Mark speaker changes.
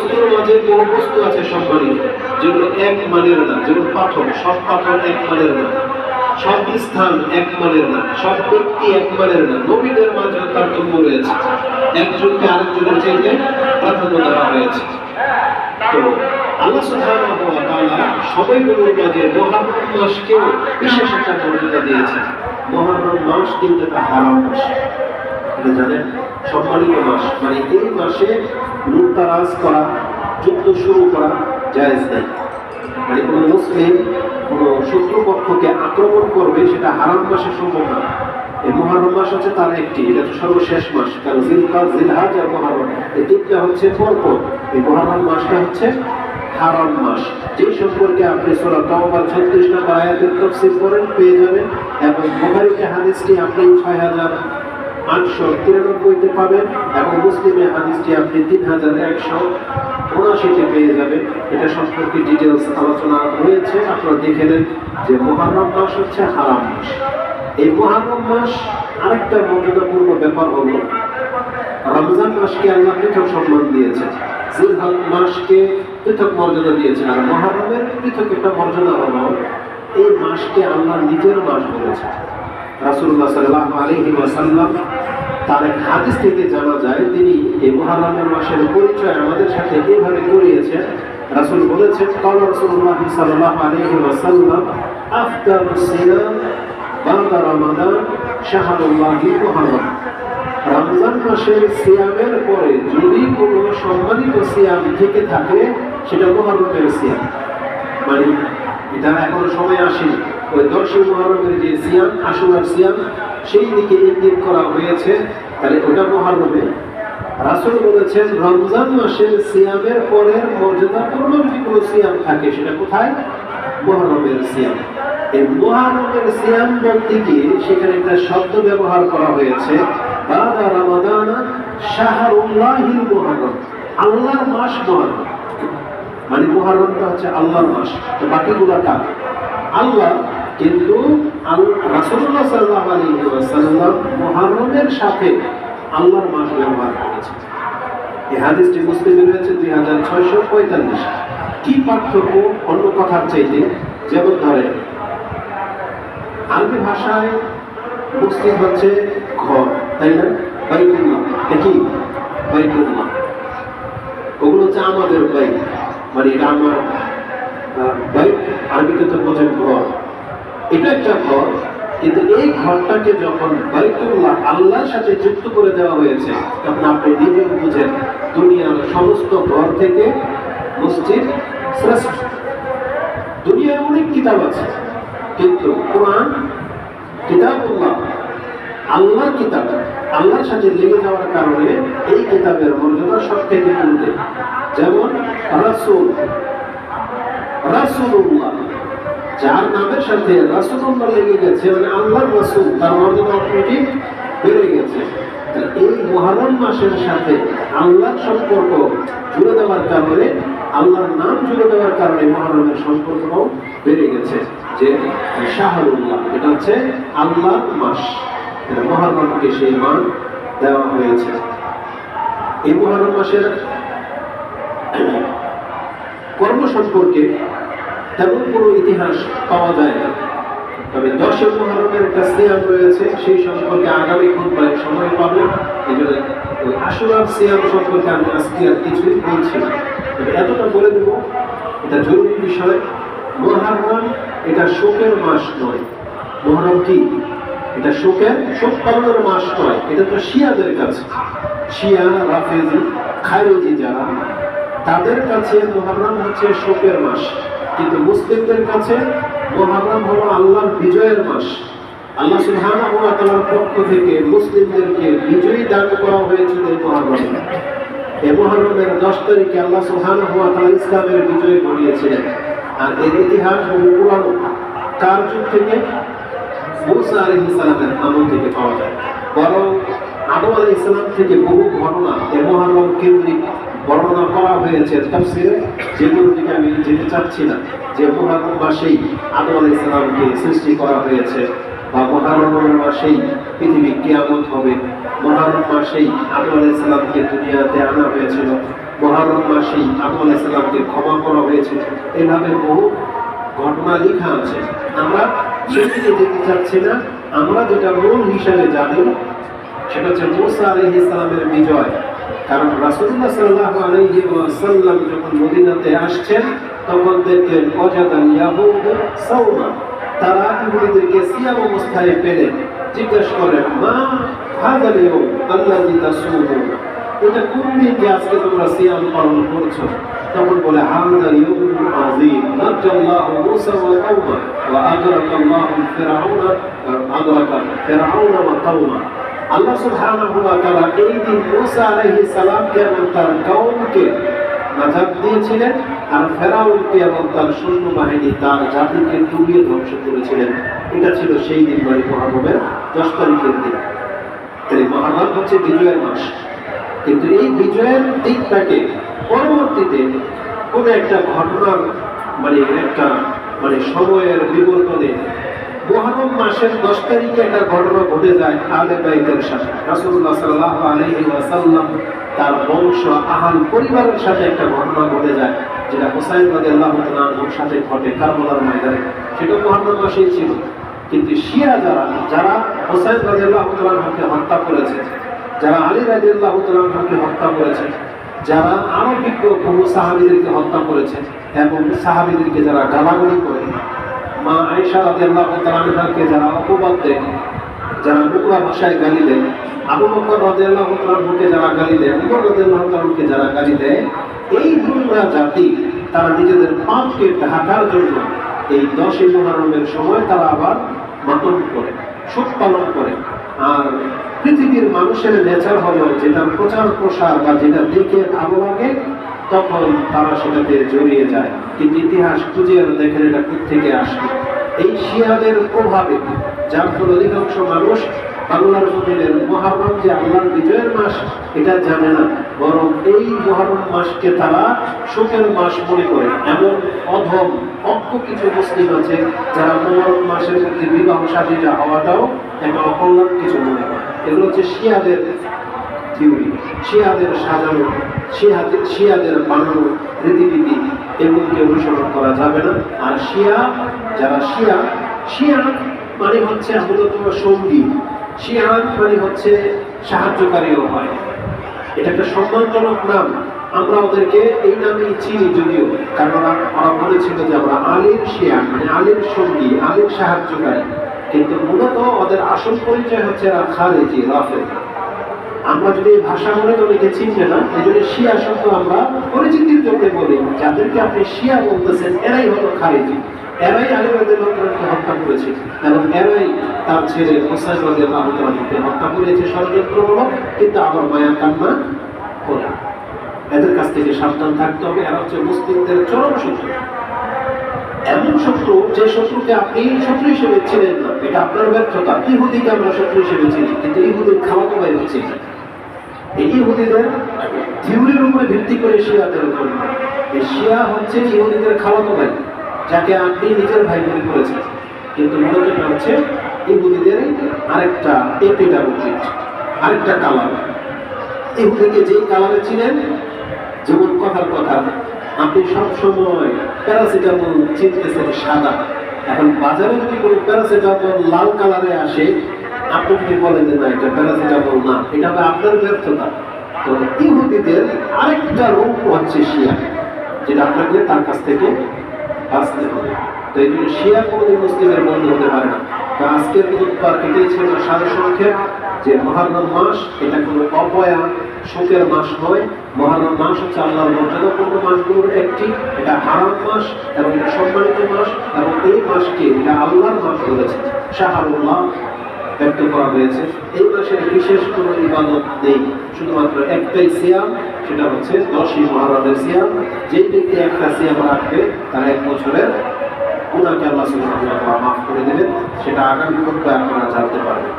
Speaker 1: বস্তুর মাঝে কোনো বস্তু আছে সম্মানিত যেগুলো এক মানের না, যেগুলো পাথর, সব পাথর এক মানের না, সব স্থান এক মানের না, সব ব্যক্তি এক মানের না, নবীদের মাঝে তারতম্য রয়েছে। একজনকে আরেকজনের চাইতে প্রাধান্য দেওয়া হয়েছে। তো আল্লাহ সুবহানাহু ওয়া তাআলা সবাইগুলোর মাঝে মুহররম মাসকেও বিশেষ একটা মর্যাদা দিয়েছেন। মুহররম মাস কিন্তু একটা হারাম মাস। জানেন? সম্মানিত মাস। মানে এই মাসে লুটতারাজ করা, যুদ্ধ শুরু করা জায়েজ নেই। মানে কোনো মুসলিম, কোনো শত্রুপক্ষকে আক্রমণ করবে সেটা হারাম মাসে সম্ভব না। এই মহারম মাস হচ্ছে তার একটি, এটা তো সর্বশেষ মাস, কারণ জিলকাজ জিলহাজ আর মহারম এই তিনটা হচ্ছে পরপর। এই মহারম মাসটা হচ্ছে হারাম মাস। যে সম্পর্কে আপনি সোলা তাওবার ছত্রিশ নম্বর আয়াতের তফসিল করেন পেয়ে যাবেন। এবং বুখারীতে হাদিসটি আপনি ছয় হাজার আটশো তিরানব্বইতে পাবেন এবং হাদিসটি আপনি তিন হাজার একশো উনআশিতে পেয়ে যাবেন। এটা সম্পর্কে ডিটেলস আলোচনা রয়েছে। আপনারা দেখে নেন যে মহারম মাস হচ্ছে হারাম মাস। এই মহারম মাস আরেকটা মর্যাদাপূর্ণ ব্যাপার হলো, রমজান মাসকে আল্লাহ পৃথক সম্মান দিয়েছে জিলহজ মাসকে পৃথক মর্যাদা দিয়েছে আর মহারমের পৃথক একটা মর্যাদা হলো, এই মাসকে আল্লাহ নিজের মাস বলেছে রাসূলুল্লাহ সাল্লাল্লাহু আলাইহি ওয়াসাল্লাম তার এক হাদিস থেকে জানা যায়, তিনি এই মুহররমের মাসের পরিচয় আমাদের সাথে এভাবে করিয়েছেন রাসূল বলেছেন রমজান সিয়ামের পরে যদি কোনো সম্মানিত সিয়াম থেকে থাকে, সেটা মুহররমের সিয়াম। মানে এটা এখনও সময় আসেনি। ওই দশই মহরমের যে সিয়াম আশুরার সিয়াম, সেই দিকে ইঙ্গিত করা হয়েছে। তাহলে ওটা মহরমে। রাসুল বলেছেন, রমজান মাসের সিয়ামের পরের মর্যাদাপূর্ণ যদি কোনো সিয়াম থাকে, সেটা কোথায়? মহরমের সিয়াম। এই মহরমের সিয়াম বলতে গিয়ে সেখানে একটা শব্দ ব্যবহার করা হয়েছে। বাদা রামাদানা শাহরুল্লাহিল মুহররম আল্লাহর মাস মহরম। মানে মুহররমটা হচ্ছে আল্লাহর মাস। তো বাকিগুলা কার? আল্লাহ কিন্তু রাসূলুল্লাহ সাল্লাল্লাহু আলাইহি ওয়াসাল্লাম মুহররমের সাথে আল্লাহর মাস ব্যবহার করেছেন। এই হাদিসটি মুসলিমে রয়েছে দুই হাজার ছয়শো পঁয়তাল্লিশ। কি পার্থক্য? অন্য কথার চাইতে যেমন ধরে, আরবি ভাষায় মসজিদ হচ্ছে ঘর, তাই না? বাইতুল্লাহ। কি? বাইতুল্লাহ। ওগুলো হচ্ছে আমাদের বাইক মানে এটা আমার বাইক আরবিতে তো বোঝেন ঘর। এটা একটা ঘর। কিন্তু এই ঘরটাকে যখন বাইতুল্লাহ আল্লাহর সাথে যুক্ত করে দেওয়া হয়েছে, তখন আপনি নিজেও বুঝেন, দুনিয়ার সমস্ত ঘর থেকে মসজিদ শ্রেষ্ঠ। দুনিয়ার অনেক কিতাব আছে, কিন্তু কোরআন, কিতাবুল্লাহ, আল্লাহর কিতাব, আল্লাহর সাথে লেগে যাওয়ার কারণে এই কিতাবের মর্যাদা সব থেকে উঠে যেমন রাসুল রাসুল্লাহ যার নামের সাথে রাসুল্লাহ লেগে গেছে মানে আল্লাহর রাসুল, তার মর্যাদা অটোমেটিক বেড়ে গেছে। এই মহারম মাসের সাথে আল্লাহর সম্পর্ক জুড়ে দেওয়ার কারণে, আল্লাহর নাম জুড়ে দেওয়ার কারণে মহারমের সম্পর্কও বেড়ে গেছে। যে শাহরুল্লাহ, এটা হচ্ছে আল্লাহর মাস। মহারমকে সেই মান দেওয়া হয়েছে। এই মহারম মাসের কর্ম সম্পর্কে তেমন কোনো ইতিহাস পাওয়া যায় না। তবে দশের মহারমের সিয়াম রয়েছে, সেই সম্পর্কে আগামী খুববায় সময় পাবো। এই জন্য ওই আশুরার সিয়াম সম্পর্কে আমি আজকে আর কিছুই বলছি না। তবে এতটা বলে দেবো, এটা জরুরি বিষয়, মহারম এটা শোকের মাস নয়। মহরম কি? এটা শোকের, শোক পালনের মাস নয়। এটা তো শিয়াদের কাছে। শিয়া, রাফেজি খায়রজি যারা, তাদের কাছে মহারম হচ্ছে শোকের মাস। কিন্তু মুসলিমদের কাছে মহারম হলো আল্লাহর বিজয়ের মাস। আল্লাহ সুবহানাহু ওয়া তাআলার পক্ষ থেকে মুসলিমদেরকে বিজয়ী দান করা হয়েছিল এই মহারমে এই মহারমের দশ তারিখে আল্লাহ সুবহানাহু ওয়া তাআলা ইসলামের বিজয় ঘটিয়েছিলেন। আর এর ইতিহাস বহু পুরানো কার যুগ থেকে? মুসা আলাইহিস সালামের আমল থেকে পাওয়া যায়। বরং আদম আলাইহিস সালাম থেকে বহু ঘটনা এই মহারম কেন্দ্রিক। বর্ণনা করা হয়েছে তাফসিরে, যেগুলোর দিকে আমি যেতে চাচ্ছি না। যে মহারম মাসেই আদম আলাইহিস সালামকে সৃষ্টি করা হয়েছে বা মহারমের মাসেই পৃথিবী কিয়ামত হবে। মহারম মাসেই আদম আলাইহিস সালামকে দুনিয়াতে আনা হয়েছিল। মহারম মাসি আবু আলাইসাল্লামকে ক্ষমা করা হয়েছে। এভাবে বহু ঘটনা লেখা আছে। আমরা সেদিকে যেতে চাচ্ছি না। আমরা যেটা মূল হিসাবে জানি, সেটা হচ্ছে মুসা আলহ ইসলামের বিজয়। কারণ রাসুল্লাহ সাল্লাহ আলহি সাল্লাম যখন মদিনাতে আসছেন, তখন দেখলেন অজাদান ইয়াহুদ সাউমা তারা ইহুদিদেরকে সিয়াম অবস্থায় পেলেন জিজ্ঞেস করেন, মা হাজার আল্লাহ তাসুমুনা এটা কোন দিন যে আজকে তোমরা সিয়াম পালন করছ? তখন বলে হামদা ইয়ুম আযীম, নাজ্জাল্লাহু মূসা ওয়া কাওমা, ওয়া আগরাকা আল্লাহু ফিরআউনা আগরাকা ফিরআউনা ওয়া কাওমা। আল্লাহ সুবহানাহু এই দিন মূসা সালামকে এবং তার দিয়েছিলেন আর এবং তার তার জাতিকে ডুবিয়ে ধ্বংস করেছিলেন। এটা ছিল সেই দিন দশ তারিখের দিন। মহানব হচ্ছে বিজয়ের মাস। কিন্তু এই বিজয়ের দিকটাকে পরবর্তীতে কোন একটা ঘটনার মানে একটা মানে সময়ের বিবর্তনে মহারম মাসের দশ তারিখে একটা ঘটনা ঘটে যায় আলে বাইতের সাথে। রাসুল্লাহ সাল্লাহ আলহি ওয়াসাল্লাম তার বংশ, আহাল পরিবারের সাথে একটা ঘটনা ঘটে যায়, যেটা হোসাইন রাজি আল্লাহ সাথে ঘটে কারবলার ময়দানে। সেটা মহারম মাসেই ছিল। কিন্তু শিয়া যারা যারা হোসাইন রাজি আল্লাহ তালুকে হত্যা করেছে, যারা আলী রাজি আল্লাহ তালুকে হত্যা করেছে, যারা আরও বিজ্ঞ সাহাবিদেরকে হত্যা করেছে, এবং সাহাবিদেরকে যারা গালাগালি করে মা আয়েশা রাদিয়াল্লাহু তাআলাকে যারা অপবাদ দেয়, যারা নোংরা ভাষায় গালি দেয়, আবু বকর রাদিয়াল্লাহু তাআলাকে যারা গালি দেয়, উমর রাদিয়াল্লাহু তাআলাকে যারা গালি দেয়, এই নোংরা জাতি তারা নিজেদের পাপকে ঢাকার জন্য এই দশই মুহররমের সময় তারা আবার মাতম করে শোক পালন করে। আর পৃথিবীর মানুষের নেচার হলো যেটা প্রচার প্রসার বা যেটা দেখে ভালো লাগে তখন তারা সেটাতে জড়িয়ে যায়। কিন্তু ইতিহাস খুঁজে দেখেন এটা থেকে আসে এই শিয়াদের প্রভাবে, যার ফলে অধিকাংশ মানুষ বাংলার জমিনের মহারম যে আল্লাহর বিজয়ের মাস, এটা জানে না। বরং এই মহারম মাসকে তারা শোকের মাস মনে করে। এমন অধম, অজ্ঞ কিছু মুসলিম আছে, যারা মহরম মাসের মধ্যে বিবাহ সাথীটা হওয়াটাও একটা অকল্যাণ কিছু মনে করে। এগুলো হচ্ছে শিয়াদের থিওরি। শিয়াদের সাজানো শিয়াদের শিয়াদের বানানো রীতিনীতি এগুলোকে অনুসরণ করা যাবে না। আর শিয়া, যারা শিয়া শিয়া মানে হচ্ছে মূলত সঙ্গী শিয়া মানে হচ্ছে সাহায্যকারীও হয়। এটা একটা সম্মানজনক নাম। আমরা ওদেরকে এই নামেই চিনি যদিও, কারণ ওরা ওরা বলেছিল যে আমরা আলীর শিয়া মানে আলীর সঙ্গী আলীর সাহায্যকারী। কিন্তু মূলত ওদের আসল পরিচয় হচ্ছে এরা খারেজি রাফেদ আমরা যদি ভাষা বলে অনেকে চিনবে না, এই জন্য শিয়া শব্দ আমরা পরিচিতির জন্য বলি, যাদেরকে আপনি শিয়া বলতেছেন, এরাই হলো খারেজি। এরাই আলিবাদের লোকজনকে হত্যা করেছে। এবং এরাই তার ছেলে রাজি আল্লাহকে হত্যা করেছে। ষড়যন্ত্রমূলক কিন্তু আবার মায়া কান্না করে। এদের কাছ থেকে সাবধান থাকতে হবে। এরা হচ্ছে মুসলিমদের চরম শত্রু। এমন শত্রু যে শত্রুকে আপনি শত্রু হিসেবে ছিলেন না। এটা আপনার ব্যর্থতা। ইহুদিকে আমরা শত্রু হিসেবে চিনি, কিন্তু ইহুদির খাওয়াতে বাইরে হচ্ছে। ইহুদিদের থিওরির উপরে ভিত্তি করে শিয়াদের উপর। এই শিয়া হচ্ছে ইহুদিদের খাওয়াতো ভাই, যাকে আপনি নিজের ভাই মনে করেছেন কিন্তু মূলত এটা হচ্ছে ইহুদিদের আরেকটা এপিডামিক আরেকটা কালার। ইহুদিকে যেই কালারে ছিলেন যেমন কথার কথা, আপনি সব সময় প্যারাসিটামল চিনতেছেন সাদা। এখন বাজারে যদি কোনো প্যারাসিটামল লাল কালারে আসে, আপনি যদি বলেন যে না, এটা প্যারাসিটামল না, এটা আপনার ব্যর্থতা। তো ইহুদিদের আরেকটা রূপ হচ্ছে শিয়া, যেটা আপনাকে তার কাছ থেকে বাঁচতে হবে। তো এই জন্য শিয়া কোনোদিন মুসলিমের বন্ধু হতে পারে না। তো আজকের বুধবার এটাই ছিল যে মহারম মাস, এটা কোনো অপয়া শোকের মাস নয়। মহারম মাস হচ্ছে আল্লাহর মর্যাদাপূর্ণ মাসগুলোর একটি, এটা হারাম মাস এবং এটা সম্মানিত মাস, এবং এই মাসকে এটা আল্লাহর মাস বলেছে। শাহরুল্লাহ ব্যক্ত করা হয়েছে। এই মাসের বিশেষ কোনো ইবাদত নেই, শুধুমাত্র একটাই সিয়াম, সেটা হচ্ছে দশই মহারণের সিয়াম। যেই ব্যক্তি একটা সিয়াম রাখবে, তার এক বছরের ওনাকে আল্লাহ সুবহানাহু মাফ করে দেবেন, সেটা আগামী পক্ষে আপনারা জানতে পারবেন।